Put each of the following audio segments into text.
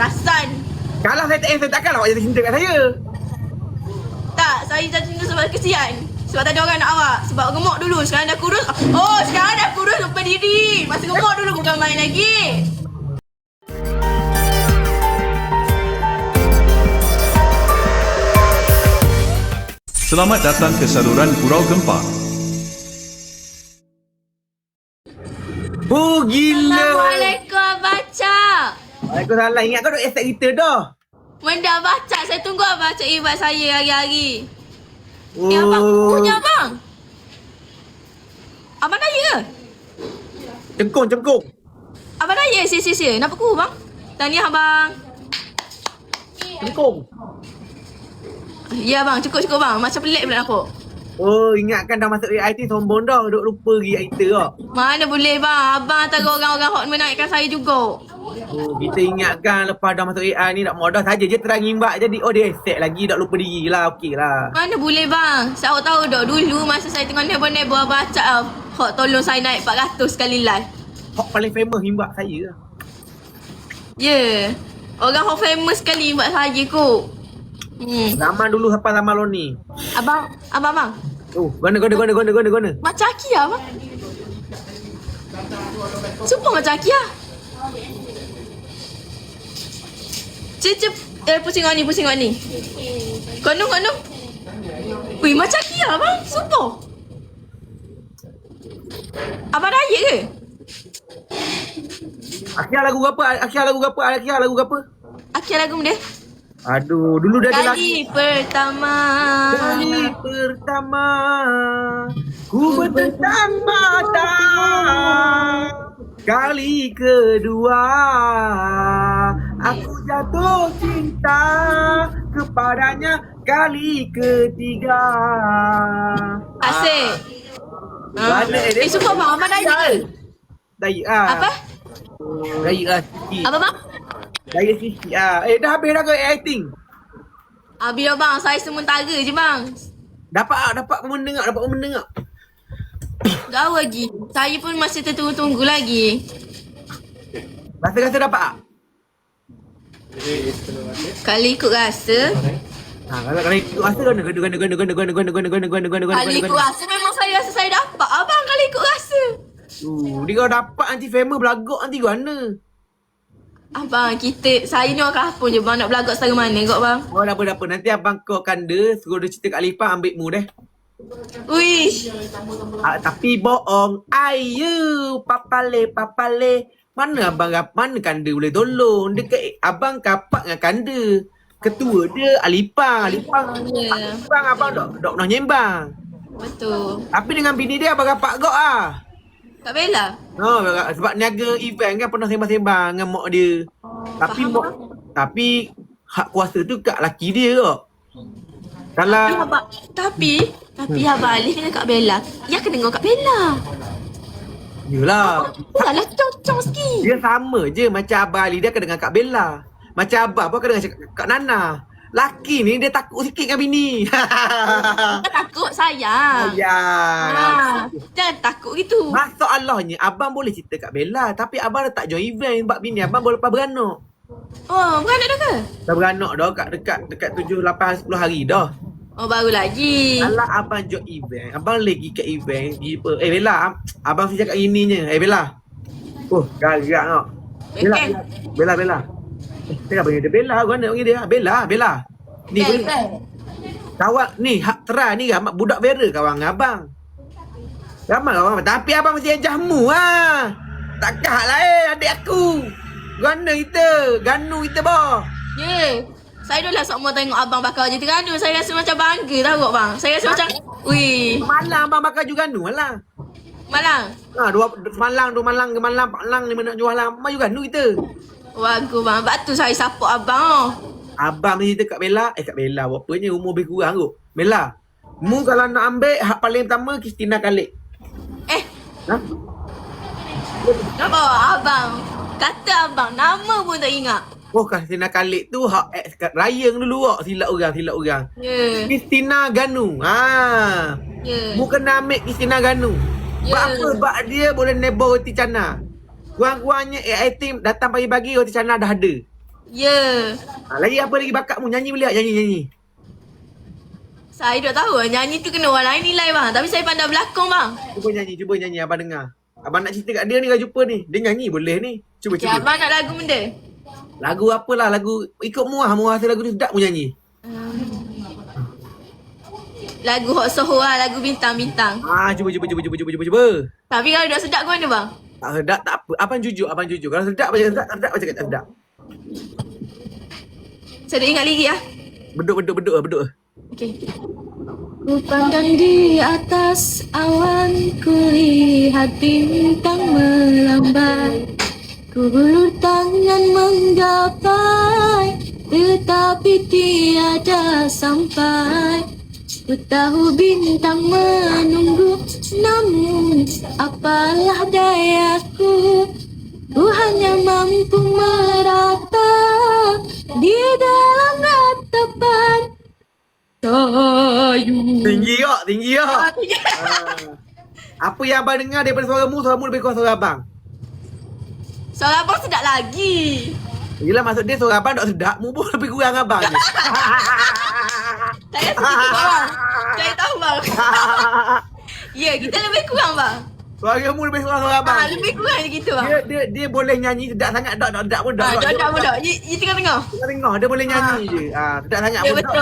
Perasan. Kalau saya tak eh, saya takkan awak jatuh cinta kat saya. Tak, saya jatuh cinta sebab kesian. Sebab tak ada orang nak awak. Sebab gemuk dulu. Sekarang dah kurus. Oh, sekarang dah kurus lupa diri. Masa gemuk dulu bukan main lagi. Selamat datang ke saluran Gurau Gempar. Oh gila. Assalamualaikum. Waalaikumsalam. Ingat kau dah accept kita dah. Benda baca. Saya tunggu baca ibat saya hari-hari. Oh. Eh, abang. Punya abang. Abang daya ke? Cengkung, cengkung. Abang daya? Si, si, si. Nampak ku, bang? Tahniah, abang. Cengkung. Ya, bang. Cukup-cukup, bang. Macam pelik pula nampak. Oh, ingatkan dah masuk AIT sombong dah. Duk lupa pergi IT dah. Mana boleh, bang. Abang antara orang-orang hot menaikkan saya juga. Oh, kita ingatkan lepas dah masuk AI ni nak modal saja je terang imbak jadi oh dia accept lagi tak lupa diri lah okey lah. Mana boleh, bang. Saya tahu tak, dulu masa saya tengah nebo-nebo abang acak tau. Hot tolong saya naik 400 sekali live. Hot paling famous imbak saya lah. Ya. Yeah. Orang hot famous sekali buat saya kot. Hmm. Zaman dulu sampai zaman lo ni. Abang, abang, abang. Oh, gona gona gona gona gona gona. Macam Akia, abang. Sumpah macam Akia. Cep. Eh, pusing awak ni, pusing awak ni. Kono, kono. Wih, macam Akia, abang. Sumpah. Abang raya ke? Akhir lagu apa? Akhir lagu apa? Akhir lagu apa? Akia lagu dia. Aduh, dulu dia ada lagu. Kali pertama. Kali pertama ku bertentang mata Kali kedua aku jatuh cinta kepadanya Kali ketiga Asyik. Mana dia? Eh, bang, abang raya ke? Daya ah. Apa? Daya lah sikit. Apa bang? Daya sikit ah. Eh dah habis dah ke acting? Ah, bila bang, saya sementara je bang. Dapat ah, dapat pemenang ah, dapat pemenang ah. Jauh lagi. Saya pun masih tertunggu-tunggu lagi. Rasa-rasa dapat ah. Kalau ikut rasa, Ha, kalau kalau ikut rasa gana gana gana gana gana gana gana gana gana gana gana gana kalau ikut rasa memang saya rasa saya dapat. Abang kalau ikut rasa. Uh, dia kalau dapat nanti famous belagak nanti gana. Abang, kita, saya ni orang kampung je bang. Nak belagak setara mana kot bang? Oh, dah apa dah apa. Nanti abang kau kanda suruh dia cerita kat Lipa ambil mu deh. Uish. Ah, tapi bohong. Ayu, papale papale. Mana abang mana kanda boleh tolong? Dekat abang kapak dengan kanda. Ketua dia Alipang, Alipang. Ya. Alipang abang dok dok pernah nyembang. Betul. Tapi dengan bini dia abang rapat gok ah. Kak Bella? Oh, sebab niaga event kan pernah sembang-sembang dengan mak dia. Tapi faham, mak tapi hak kuasa tu kat laki dia kok. Tapi Kalau abang, tapi, tapi abang Alif dengan Kak Bella. Ya kena dengan Kak Bella. Yalah, Alah, cong-cong sikit. dia sama je macam Abang Ali dia akan dengan Kak Bella. Macam Abang pun akan dengan Kak Nana. Laki ni dia takut sikit dengan bini. Jangan takut sayang. ya. Ha, jangan takut gitu. Masalahnya abang boleh cerita kat Bella tapi abang dah tak join event sebab bini abang baru lepas beranak. Oh, beranak dah ke? Dah beranak dah kat dekat dekat 7 8 10 hari dah. Oh, baru lagi. Alah abang join event, abang lagi kat event apa? Eh Bella, ab- abang mesti cakap ininya. Eh Bella. Oh, garak tau. Bella. Bella, Bella. Eh, Cakap panggil dia Bella, gua nak panggil dia. Bella, Bella. Ni bel. kawan ni hak tera ni kan budak Vera kawan dengan abang. Ramai kawan. Tapi abang mesti jamu ah. Tak kah lah eh adik aku. Gana kita, ganu kita boh. Ya. Saya dah lah semua tengok abang bakar je teradu. Saya rasa macam bangga tahu bang. Saya rasa macam, wih, Malang abang bakal juga ganu lah. malang. Ha, dua semalang, dua malang, ke malang, pak lang, lima nak jual lah. Mai juga ganu kita. Bagus bang. Sebab tu saya support abang. Oh. Abang mesti cerita kat Bella. Eh kat Bella Bapaknya umur lebih kurang kot Bella Mu kalau nak ambil Hak paling pertama Christina Khalid Eh, Ha? kenapa abang? Kata abang, nama pun tak ingat. Oh Christina Khalid tu Hak ex kat Ryan dulu kok Silap orang Silap orang Ya, Christina Ganu ha. ya. Mu kena ambil Christina Ganu. Sebab apa? Sebab dia boleh nebo roti cana Kurang-kurangnya AI team Datang pagi-pagi Roti cana dah ada Ya. Ha, lagi apa lagi bakatmu? Nyanyi boleh tak? Nyanyi-nyanyi. Saya tak tahu lah, nyanyi tu kena orang lain nilai bang. Tapi saya pandai berlakon bang. Cuba nyanyi, cuba nyanyi. Abang dengar. Abang nak cerita kat dia ni kalau jumpa ni. Dia nyanyi boleh ni. Cuba, Okay, cuba. abang nak lagu benda? Lagu apalah, lagu ikut muah. Muah rasa lagu ni sedap mu nyanyi. Lagu Hot Soho lah, lagu bintang-bintang. Ah, cuba, cuba, cuba, cuba, cuba, cuba, cuba. Tapi kalau dah sedap ke mana bang? Tak sedap, tak apa. Abang jujur, abang jujur. Kalau sedap, macam sedap, tak sedap, macam tak sedap. Saya ingat lagi lah. Beduk, beduk, beduk, beduk. Okay. Ku pandang di atas awan Ku lihat bintang melambai Ku hulur tangan menggapai Tetapi tiada sampai Ku tahu bintang menunggu Namun apalah dayaku Ku hanya mampu merata Di dalam ratapan Kayu Tinggi kok, tinggi kok. Ah. Apa yang abang dengar daripada suaramu, suaramu lebih kuat suara abang. Suara abang sedap lagi Yelah maksud dia suara abang tak sedap, mu pun lebih kurang abang ni. Saya sedikit bang Saya tahu bang Ya kita lebih kurang bang Suaramu lebih kurang suara abang. ah, Lebih kurang je kita bang Dia, dia, dia boleh nyanyi sedap sangat, tak, tak, tak pun tak. Ah, dah dah dah. You, you tengah tengah. Tengah tengah, dia boleh nyanyi je. Ah, sedap sangat Ya, pun tak,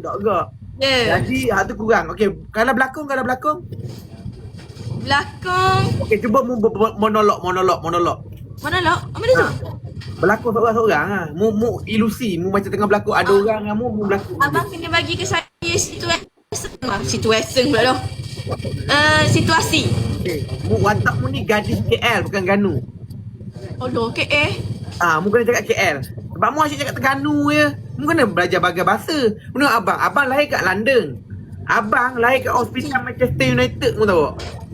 tak pun tak. Ya. Jadi, hal tu kurang. Okey, kalau berlakon, kalau berlakon. Belakang. Okey, cuba mu monolog, monolog, monolog. Mana lah? Apa dia tu? Ha. Berlakon seorang-seorang ah. Mu mu ilusi, mu macam tengah berlakon ada orang ah, mu mu berlakon. Abang kena bagi ke saya situasi. Ah, Situasi pula dah. Uh, situasi. Okey, mu watak mu ni gadis KL bukan Ganu. Oh, okey eh. Ah, mu kena cakap KL. Sebab mu asyik cakap Terengganu je. Mu kena belajar bagai bahasa. Menurut abang, abang lahir kat London. Abang lahir kat hospital Manchester United mu tahu. tak?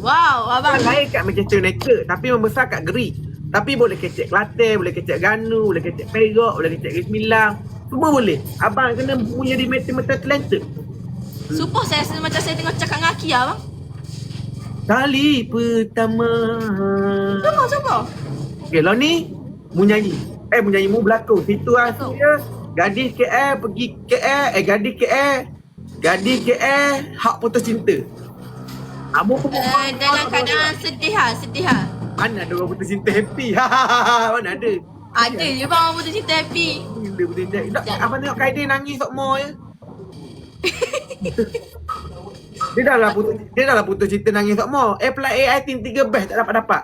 Wow, abang. Lahir kat Manchester United tapi membesar kat Gerik. Tapi boleh kecek Kelantan, boleh kecek Ganu, boleh kecek Perak, boleh kecek Negeri Sembilan. Semua boleh. Abang kena punya di mata-mata talented. Supoh saya rasa macam saya tengah cakap dengan Aki abang. Kali pertama. Sama, sama. Okay, lo ni mu nyanyi. Eh, mu nyanyi, mu berlakon. Situasi dia, gadis KL pergi KL, eh gadis KL, gadis KL, hak putus cinta. Kamu pun Uh, dalam keadaan sedih ha, sedih ha. Mana ada orang putus cinta happy? Mana ada? Ada je bang orang putus cinta happy. Bila putus cinta. Tak, abang tengok Kaidin nangis sok more je. dia dah lah putus, dia dah lah putus cinta nangis sok more. Apply AI team 3 best tak dapat-dapat.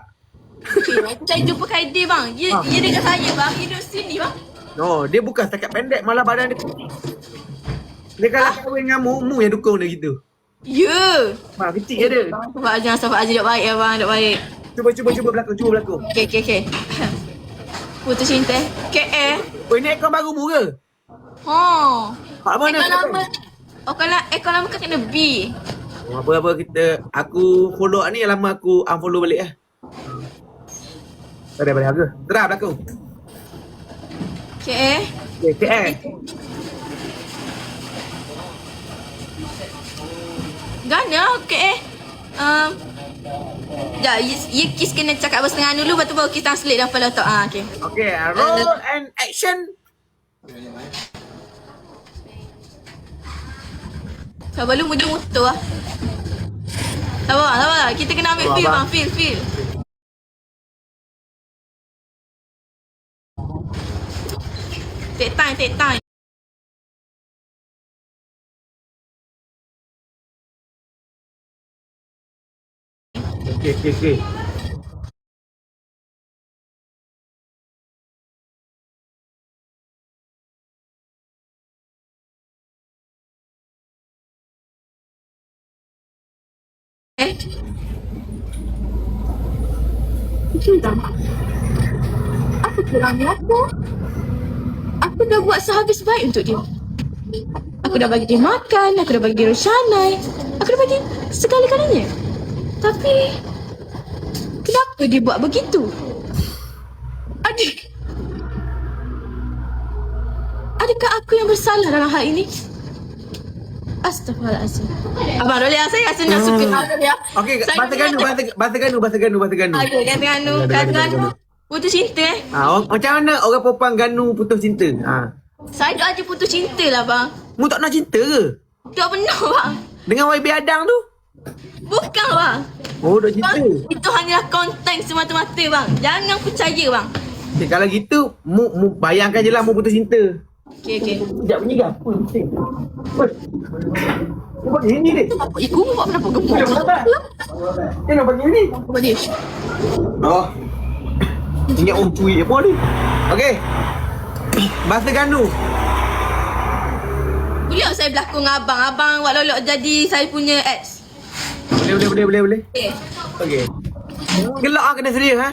Okay, saya jumpa Khairi bang. Dia, Ah. dia dekat saya bang. Dia duduk sini bang. No, dia bukan setakat pendek malah badan dia. Dia kalau kahwin dengan mu, mu yang dukung dia gitu. Ya. Ha, kecil je dia. Sahabat Azam, sahabat Azam. Duk baik ya bang, duk baik. Cuba cuba cuba berlakon, cuba berlakon. Okay, okay, okay. Putus cinta. KL. Oh, ini akaun baru mu ke? Oh. Hak mana? Ekor lama. Oh, kalau ekor lama kan kena B. Oh, apa-apa kita aku follow ni lama aku unfollow balik lah. Tak ada balik harga. Terah berlakon. KL. Okay, KL. Gana KL. Um, Ya, you, you kiss kena cakap bahasa Terengganu dulu Lepas tu baru kita translate dalam kepala otak ah, okay. Okay, roll and action. Sabar lu muncul motor lah Sabar, sabar. Kita kena ambil feel bang, feel, feel. Take time, take time Okay, okay, okay. Eh? Apa kurangnya aku? Aku dah buat sehabis baik untuk dia. Aku dah bagi dia makan, aku dah bagi dia roshanai. Aku dah bagi segala-galanya. Tapi Kenapa dia buat begitu? Adik Adakah aku yang bersalah dalam hal ini? Astaghfirullahaladzim Abang Rolia saya rasa nak suka Abang Rolia Saya bahasa Ganu, bahasa, Ganu, bahasa Ganu, bahasa Ganu. Okay, kan Terengganu, Ganu, kan Ganu. Putus cinta eh? Ha, orang, macam mana orang perempuan ganu putus cinta? Ha. Saya dah ada putus cinta lah bang. Mu tak nak cinta ke? Tak benar bang. Dengan YB Adang tu? Bukan bang. Oh, dah. Bang, itu hanyalah konten semata-mata bang. Jangan percaya bang. Okay, kalau gitu, mu, mu bayangkan je lah mu putus cinta. Okey, okey. Sekejap bunyi ke apa? Kau bagi ni dek. Apa? Ibu buat kenapa gemuk? Dia kenapa? Dia nak bagi ni. Apa dia? Oh. Ingat orang cuy apa ni? Okey. Bahasa ganu. Boleh saya berlakon dengan abang? Abang buat lolok jadi saya punya ex. Boleh, boleh, boleh, boleh, boleh. Okey. Gelak ah kena serius ha.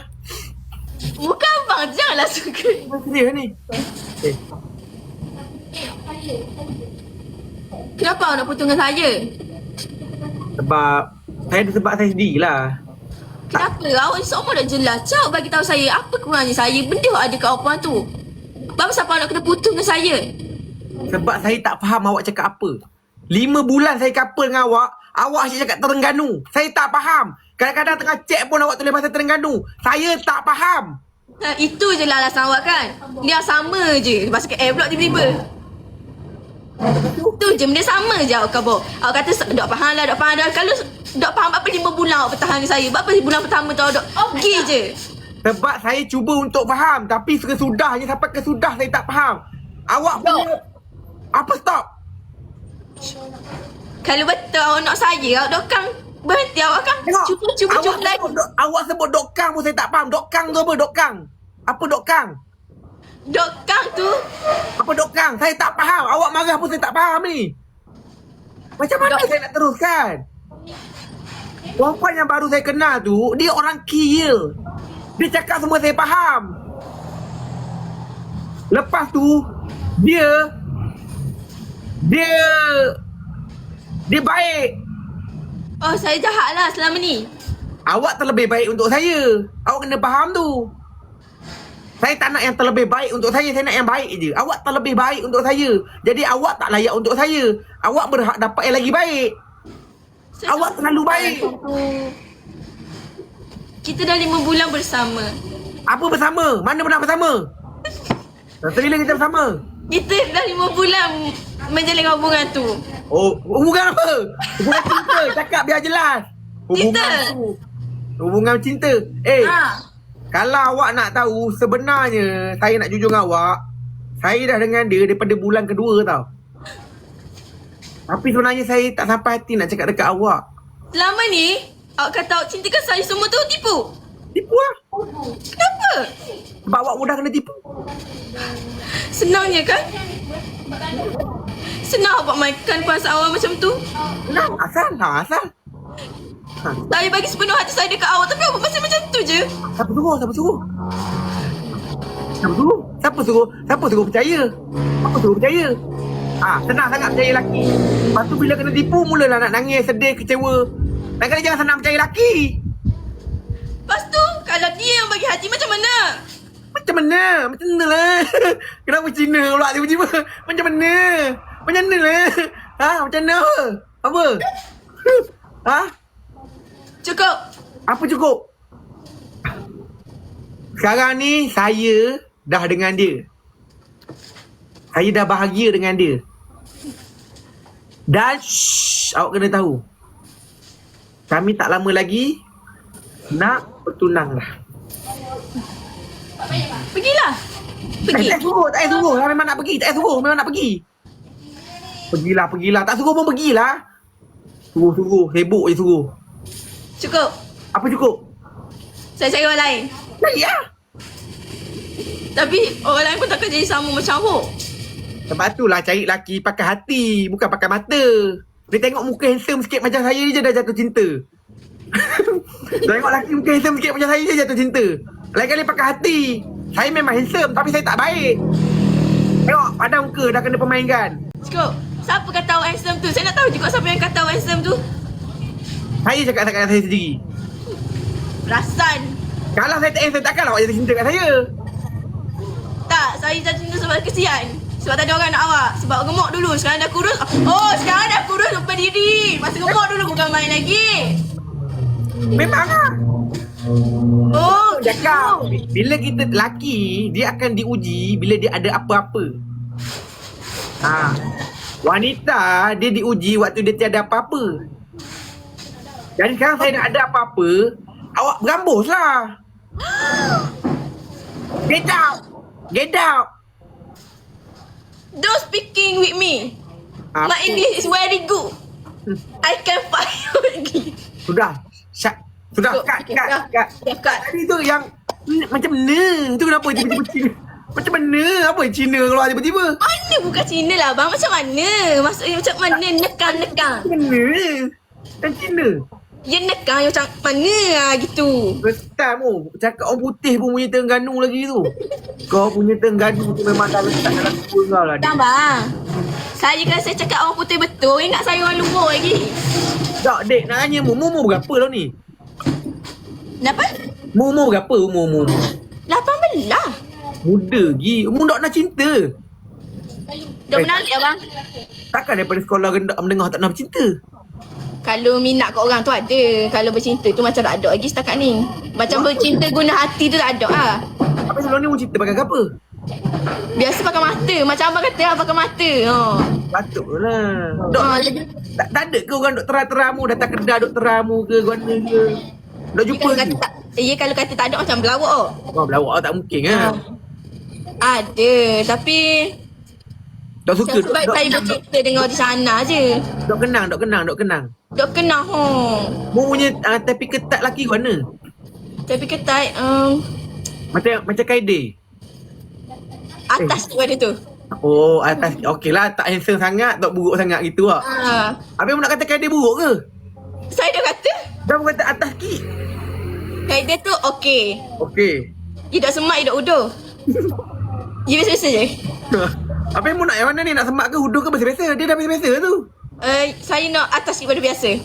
Bukan abang, janganlah suka. Serius ni. Okey. Kenapa awak nak putus dengan saya? Sebab saya ada sebab saya sendiri lah. Kenapa? Awak semua dah jelas. Cak bagi tahu saya apa kurangnya saya. Benda awak ada kat perempuan tu. Bapa siapa nak kena putus dengan saya? Sebab saya tak faham awak cakap apa. Lima bulan saya couple dengan awak, awak asyik cakap Terengganu. Saya tak faham. Kadang-kadang tengah cek pun awak tulis bahasa Terengganu. Saya tak faham. Ha, itu je lah alasan awak kan. Dia sama je. Lepas ke air pula tiba-tiba. Itu je benda sama je awak khabar. Awak kata "Sa- dok faham lah, dok faham dah. Kalau dok faham apa lima bulan awak bertahan dengan saya. Berapa bulan pertama tu awak dok pergi je. Sebab saya cuba untuk faham. Tapi kesudahnya sampai kesudah saya tak faham. Awak Stop. punya... Apa stop? Kalau betul awak nak saya, awak dokang berhenti awak kan. Tengok. Cuba cuba awak cuba lagi. sebut, dok, awak sebut dokang pun saya tak faham. Dokang tu apa dokang? Apa dokang? Dokang tu Apa dokang? Saya tak faham. Awak marah pun saya tak faham ni. Macam mana Dok- saya nak teruskan? Perempuan yang baru saya kenal tu, dia orang kill. Dia cakap semua saya faham. Lepas tu, dia... Dia... Dia baik. Oh saya jahat lah selama ni Awak terlebih baik untuk saya. Awak kena faham tu. Saya tak nak yang terlebih baik untuk saya. Saya nak yang baik je. Awak terlebih baik untuk saya. Jadi awak tak layak untuk saya. Awak berhak dapat yang lagi baik. saya Awak terlalu baik. Kita dah lima bulan bersama Apa bersama? Mana pernah bersama? Bila kita bersama? Kita dah lima bulan menjalin hubungan tu Oh, hubungan apa? Hubungan cinta. Cakap biar jelas. Hubungan Cinta. tu. Hubungan cinta. Eh, ha. Kalau awak nak tahu sebenarnya saya nak jujur dengan awak, saya dah dengan dia daripada bulan kedua tau. Tapi sebenarnya saya tak sampai hati nak cakap dekat awak. Selama ni Awak kata awak cintakan saya semua tu tipu Tipu lah. Kenapa? Sebab awak mudah kena tipu. Senangnya kan? Senang awak mainkan perasaan awak macam tu Nah, asal lah, asal. Ha, Saya bagi sepenuh hati saya dekat awak Tapi awak masih macam tu je siapa suruh? Siapa suruh? Siapa suruh? Siapa suruh? Siapa suruh percaya? Apa suruh percaya? Ah, senang sangat percaya lelaki. Lepas tu bila kena tipu, mulalah nak nangis, sedih, kecewa. Dan kena jangan senang percaya lelaki. Lepas tu Kalau dia yang bagi hati macam mana? Macam mana? Macam mana lah? Kenapa Cina pula tiba-tiba? Macam mana? Macam mana lah? Ha? Macam mana? Apa? Ha? Cukup Apa cukup? Sekarang ni saya dah dengan dia. Saya dah bahagia dengan dia. Dan shh, awak kena tahu. Kami tak lama lagi nak bertunang lah. Pergilah Eh, Pergi tak suruh, tak payah suruh. Lah, Memang nak pergi, tak payah suruh, memang nak pergi. Pergilah, pergilah. Tak suruh pun pergilah. Suruh, suruh. Sibuk je suruh. Cukup Apa cukup? Saya cari orang lain Cari lah. Tapi orang lain pun takkan jadi sama macam awak Sebab tu lah cari laki pakai hati, bukan pakai mata. Dia tengok muka handsome sikit macam saya je dah jatuh cinta. tengok laki muka handsome sikit macam saya je jatuh cinta. Lain kali pakai hati. Saya memang handsome tapi saya tak baik. Tengok pada muka dah kena permainkan. Cukup Siapa kata awak handsome tu? Saya nak tahu juga siapa yang kata awak handsome tu Saya cakap cakap saya sendiri. Perasan Kalau saya tak handsome takkanlah awak jatuh cinta kat saya. Tak, saya jatuh cinta sebab kesian Sebab tadi orang nak awak Sebab gemuk dulu Sekarang dah kurus Oh, sekarang dah kurus lupa diri Masa gemuk dulu bukan main lagi Memang lah. Oh, cakap Bila kita lelaki Dia akan diuji Bila dia ada apa-apa ha. Wanita Dia diuji Waktu dia tiada apa-apa Jadi sekarang saya nak ada apa-apa Awak berambus lah Get out Get out Don't speaking with me. Apa? My English is very good. I can find your English. Sudah Syak Sudah Cukup. kat Okay, kat dah. kat Dah kat. Tadi tu yang Macam mana Tu kenapa tiba-tiba Cina Macam mana Apa yang Cina keluar tiba-tiba Mana bukan Cina lah bang. Macam mana? Maksudnya macam mana? Nekan-nekan. Macam mana Yang Cina Ya nekan macam mana lah gitu. Time tu Cakap orang putih pun punya Terengganu lagi tu Kau punya Terengganu tu memang dah letak dalam kepala kau lah Tak bang. Saya kan saya cakap orang putih betul. Ingat saya orang luar lagi. Tak dek nak tanya mu Umur berapa lah ni Kenapa? Mu umur berapa umur umur 18. Muda lagi Umur tak nak cinta Dah Eh. menarik lah bang. Takkan daripada sekolah rendah mendengar tak nak bercinta Kalau minat kat orang tu ada. Kalau bercinta tu macam tak ada lagi setakat ni. Macam bercinta guna hati tu tak ada lah. Apa sebelum ni mu cinta pakai apa Biasa pakai mata. Macam abang kata lah pakai mata. Oh. Patut lah Dok Ah, jadi- tak, tak ada ke orang dok teramu datang kedai dok teramu ke mana ke Dok Ya, jumpa ke kata tak, ya kalau kata tak ada macam berlawak oh. Wah belawak tak mungkin Ha. ah. Ada tapi Dok suka sebab dok, saya dok, bercinta dengan di sana je. dok kenang dok kenang dok kenang Dok kenal ho. Mu punya uh, tapi ketat laki mana Tapi ketat um, Macam macam kaide atas tu ada tu. Oh atas okey lah tak handsome sangat tak buruk sangat gitu lah Ha. Habis nak kata kaide buruk ke Saya dah kata Dah kata atas ki kaedah tu okey. Okey Dia tak semak, dia tak udur. Dia biasa-biasa je. Apa mu nak yang mana ni nak semak ke huduh ke biasa-biasa dia dah biasa-biasa tu Uh, saya nak atas daripada biasa.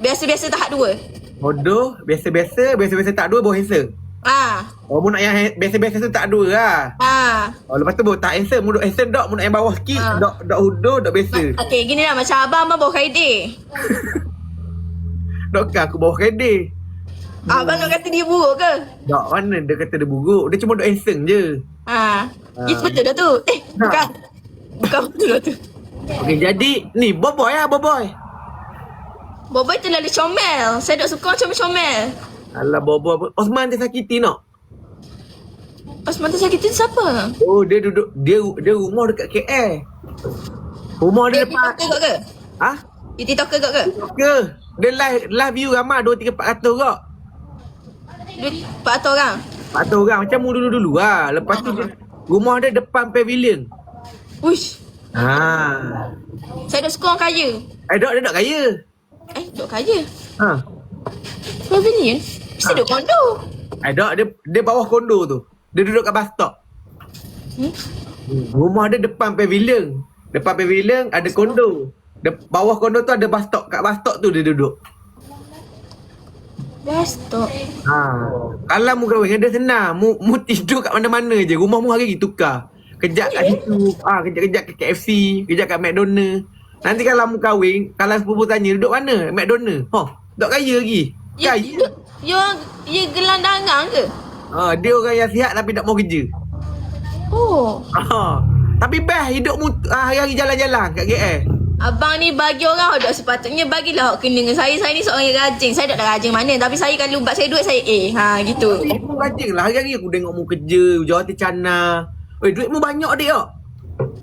Biasa-biasa tahap dua. Bodoh biasa-biasa biasa-biasa tak dua handsome Ah, Oh mu nak yang han- biasa-biasa tu tak dua lah ah. Oh lepas tu baru tak handsome Mu duk handsome dok Mu nak yang bawah sikit Ha. Dok dok hudo Dok biasa Okey, gini lah macam abang abang bawa kaedah. Dok kan aku bawah kede Abang nak kata dia buruk ke? Dok mana dia kata dia buruk Dia cuma dok handsome je Ha. Ah. Itu betul dah tu. Eh, bukan. Bukan betul dah tu. Okay jadi Ni boboy lah boboy Boboy terlalu comel. Saya tak suka macam comel. Alah boboy Osman dia sakiti nak Osman tu sakit tu siapa? Oh dia duduk Dia dia rumah dekat KL Rumah dia Dia depan TikToker kot ke? Ha? Dia TikToker kot ke? Ke Dia live Live view ramai 2, 3, 400 kok Dia 400 orang. 400 orang Macam mu dulu-dulu lah Lepas tu dia, Rumah dia depan pavilion Uish. Ha. Saya tak suka orang kaya. Eh dok dia dok kaya Eh, duk kaya. Ha Pavilion? Mesti duk kondo. Eh dok dia, dia bawah kondo tu Dia duduk kat bus stop Hmm? Rumah dia depan pavilion. Depan pavilion ada kondo. De, bawah kondo tu ada bus stop. Kat bus stop tu dia duduk. Bus stop. Ha. Kalau mu kahwin dia senang. Mu, mu tidur kat mana-mana je. Rumah mu hari ni tukar. Kejap kat situ. Ah, ha, kejap-kejap kat KFC. Kejap kat McDonald. Nanti kalau mu kahwin, kalau sepupu tanya, duduk mana? McDonald. Ha, duduk kaya lagi. Ya, Kaya. ya, ya, ya gelandangan ke? Ha, dia orang yang sihat tapi tak mau kerja. Oh. Ha. Tapi best hidup mu ah, hari-hari jalan-jalan kat KL. Abang ni bagi orang dah sepatutnya bagilah awak kena dengan saya. Saya ni seorang yang rajin. Saya tak ada rajin mana. Tapi saya kalau buat saya duit saya eh. Ha gitu. Eh, mu rajin lah. Hari-hari aku tengok mu kerja, jual hati cana. Eh, duit mu banyak dek tak?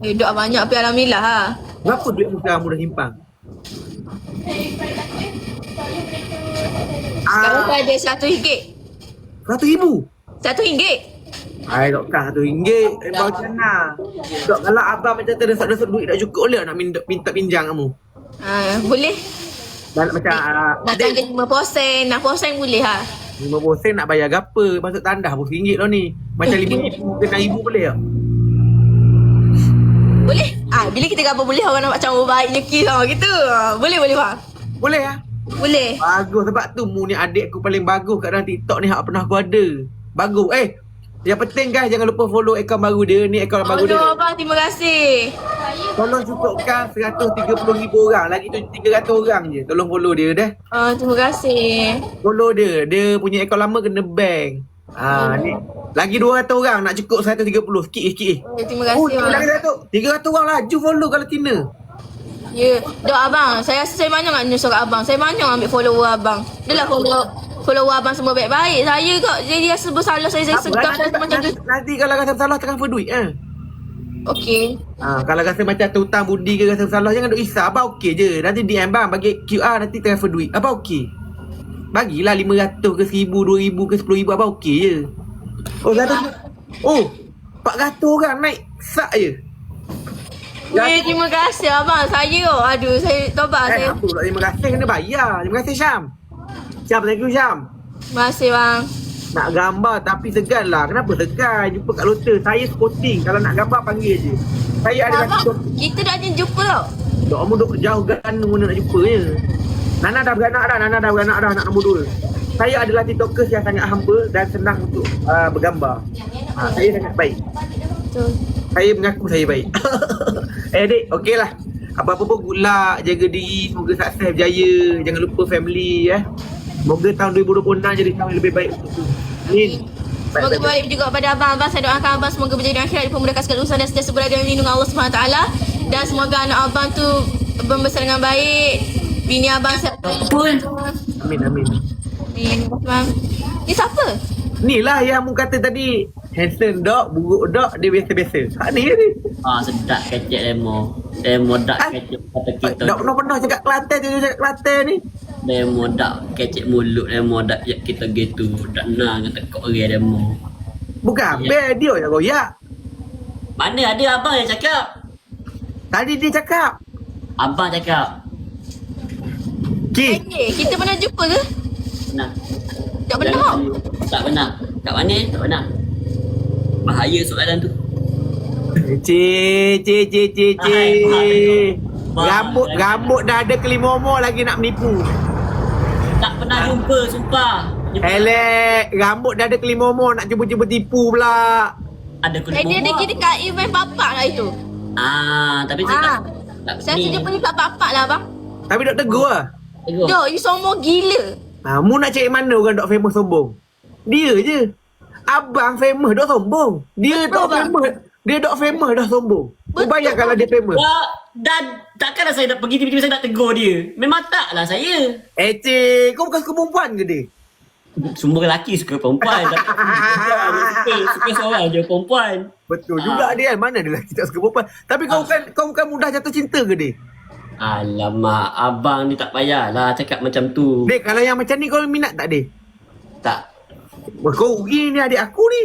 Eh duit banyak tapi alhamdulillah ha. Berapa duit mu sekarang mu dah simpan? Sekarang Ah, ada satu ringgit. satu ribu. Satu ringgit. Ay, dok kan satu ringgit. Eh, bau cana. Dok, kalau abang macam terdesak-desak duit tak cukup boleh nak minta, minta pinjam kamu? Ha, boleh. Dan macam, ah, Nak tangga lima posen. Nak posen boleh ha. lima bosen nak bayar gapa? Masuk tandah pun ringgit lah ni. Macam lima ribu ke enam ribu boleh tak? Boleh. Ah, bila kita gabung boleh orang nak macam orang baik nyeki sama gitu. Ha, boleh boleh bang. Boleh lah. Boleh. Bagus sebab tu mu ni adik aku paling bagus kat dalam TikTok ni hak pernah aku ada. Bagus. Eh, yang penting guys jangan lupa follow akaun baru dia. Ni akaun Oh, baru dia. no, abang terima kasih. Tolong cukupkan 130 ribu orang. Lagi tu 300 orang je. Tolong follow dia dah. Oh, terima kasih. Follow dia. Dia punya akaun lama kena bank. Ha, ni. Lagi 200 orang nak cukup 130. Sikit sikit. eh. Oh, terima Oh, kasih, lagi 100. 300 orang laju follow kalau Tina. Ya, dok abang. Saya rasa saya banyak nak nyusul kat abang. Saya banyak ambil follower abang. Dah lah follow follower abang semua baik-baik. Saya kok jadi rasa bersalah saya saya nanti, saya macam tu. nanti, kalau rasa bersalah transfer duit eh. Okey. Ha, kalau rasa macam tu hutang budi ke rasa bersalah jangan duk risau. Abang okey je. Nanti DM bang bagi QR nanti transfer duit. Abang okey. Bagilah 500 ke 1000, 2000 ke 10000 abang okey je. Oh, satu Oh, 400 orang naik sak je. Ya, terima kasih abang. Saya oh, aduh saya tobat Eh, saya. apa terima kasih kena bayar. Terima kasih Syam. Syam, thank you Syam. Terima kasih bang. Nak gambar tapi segan lah. Kenapa segan? Jumpa kat lotus. Saya sporting. Kalau nak gambar panggil je. Saya ada Abang, satu kita dah ada jumpa tau. Dok kamu duk jauh kan mana nak jumpa je. Nana dah beranak dah, Nana dah beranak dah, nak nombor dua. Saya adalah tiktokers yang sangat humble dan senang untuk uh, bergambar. Ha, saya sangat baik. Betul. Saya mengaku saya baik. eh adik, okey lah. Apa-apa pun good luck, jaga diri, semoga sukses, berjaya. Jangan lupa family ya. Semoga tahun 2026 jadi tahun yang lebih baik untuk tu. Amin. Semoga baik juga kepada abang. Abang saya doakan abang semoga berjaya di akhirat memudahkan segala urusan dan sentiasa berada dalam lindungan Allah SWT. Dan semoga anak abang tu membesar dengan baik. Bini abang siap pun. Amin, amin. Amin. Ni siapa? Ni lah yang mu kata tadi. Handsome dog, buruk dog, dia biasa-biasa. Ha ni ni. Ah sedap kecek demo. Demo dak Ah. kecek kata kita. Dok pernah-pernah cakap Kelantan tu, dia cakap Kelantan ni. Demo dak kecek mulut demo dak ya kita gitu. Dak nah kata kok orang demo. Bukan, Ya. yeah. dia yang goyak. Mana ada abang yang cakap? Tadi dia cakap. Abang cakap. Ki, Eh, kita pernah jumpa ke? Nah. Tak pernah. Tak pernah. Kat mana? Tak pernah. Bahaya soalan tu. Cik, cik, cik, cik, cik. Rambut, rambut dah ada kelimomo lagi nak menipu. Tak pernah jumpa sumpah. Jumpa. Elek, rambut dah ada kelimomo nak cuba-cuba tipu pula. Ada kulit Eh, dia ada kita kat event papak lah itu. Ah, tapi saya Ah. tak. tak Saya rasa jumpa ni kat papak lah bang. Tapi dok tegur lah. Tegur. Dok, you sombong gila. Ha, mu nak cari mana orang dok famous sombong? Dia je. Abang famous dok sombong. Dia dok famous. Dia dok famous dah sombong. Betul, bayang kalau dia famous. Wah, dan takkanlah saya nak pergi tiba-tiba saya nak tegur dia. Memang taklah saya. Eh cik, kau bukan suka perempuan ke dia? Semua lelaki suka perempuan tapi suka, suka seorang je perempuan. Betul Ah. juga dia kan. Mana dia lelaki tak suka perempuan. Tapi kau Ah. bukan kau bukan mudah jatuh cinta ke dia? Alamak, abang ni tak payahlah cakap macam tu. Dek, kalau yang macam ni kau minat tak dia? Tak. Wah, kau rugi ni adik aku ni.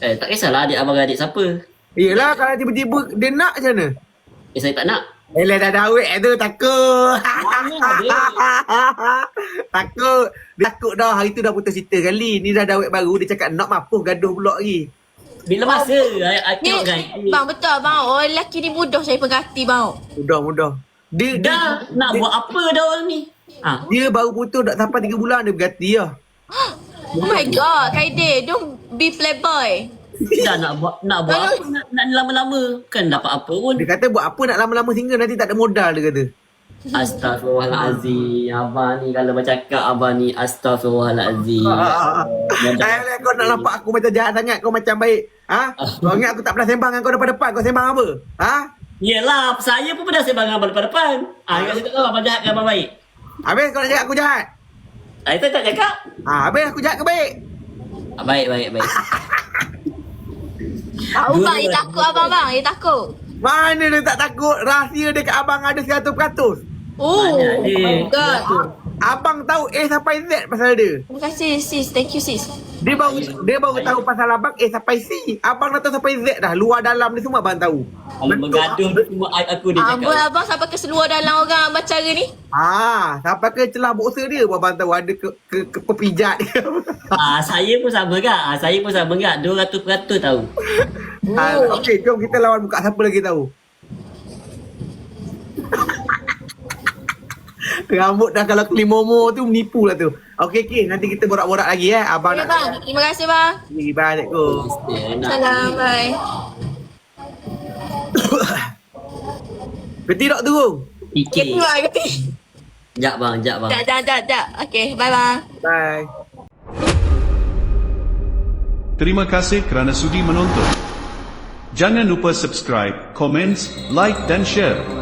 Eh, tak kisahlah adik abang adik siapa. Yelah kalau tiba-tiba dia nak macam mana? Eh, saya tak nak. Eh lah dah dah awet tu takut. Takut. Dia takut dah hari tu dah putus cinta kali. Ni dah dah awet baru dia cakap nak mapuh gaduh pula lagi. Bila masa I Ni, tengok kan. bang betul bang. Orang lelaki ni mudah saya pengerti bang. Mudah mudah. Dia Dah dia, nak dia, buat apa dah orang ni? Ah, dia baru putus dah sampai 3 bulan dia berganti lah. Oh my god, Kaide, don't be playboy. dah nak buat nak buat apa nak, nak lama-lama kan dapat apa pun. Dia kata buat apa nak lama-lama single nanti tak ada modal dia kata. Astagfirullahalazim. Abang ni kalau bercakap abang ni astagfirullahalazim. Eh, lah, kau nak nampak aku macam jahat sangat Kau macam baik Ha? Kau ingat aku tak pernah sembang dengan kau depan-depan Kau sembang apa? Ha? Yelah, saya pun pernah sembang abang depan-depan. Ah, saya tak tahu abang jahat ke abang baik. Habis kau nak cakap aku jahat? Ah, itu tak cakap. Ha, habis aku jahat ke baik? Ah, baik, baik, baik. Tahu bang, dia takut abang bang, dia takut. Mana dia tak takut Rahsia dia kat abang ada 100% Oh, Mana ada. oh. Abang tahu A sampai Z pasal dia Terima kasih sis, thank you sis. Dia baru dia baru tahu pasal abang A sampai C Abang dah tahu sampai Z dah Luar dalam ni semua abang tahu Kalau bergaduh tu semua aib aku dia Amboi cakap. abang sampai ke seluar dalam orang abang cara ni. Ah, sampai ke celah boxer dia pun abang tahu ada ke ke, ke pepijat dia. Ah, saya pun sama gak. Ah, saya pun sama gak. 200% tahu. ah, okey, jom kita lawan buka siapa lagi tahu. Rambut dah kalau kelimomo tu menipu lah tu. Okey, okey. Nanti kita borak-borak lagi eh. Abang Okay nak... bang, terima kasih bang. Bye, bye, Assalamualaikum. Mesti enak. Salam, bye. Keti tak turun. Fikir. Ketua kata. Jap bang, jap bang. Jap, jap, jap, jap. Okay, bye-bye. Bye. Terima kasih kerana sudi menonton. Jangan lupa subscribe, komen, like dan share.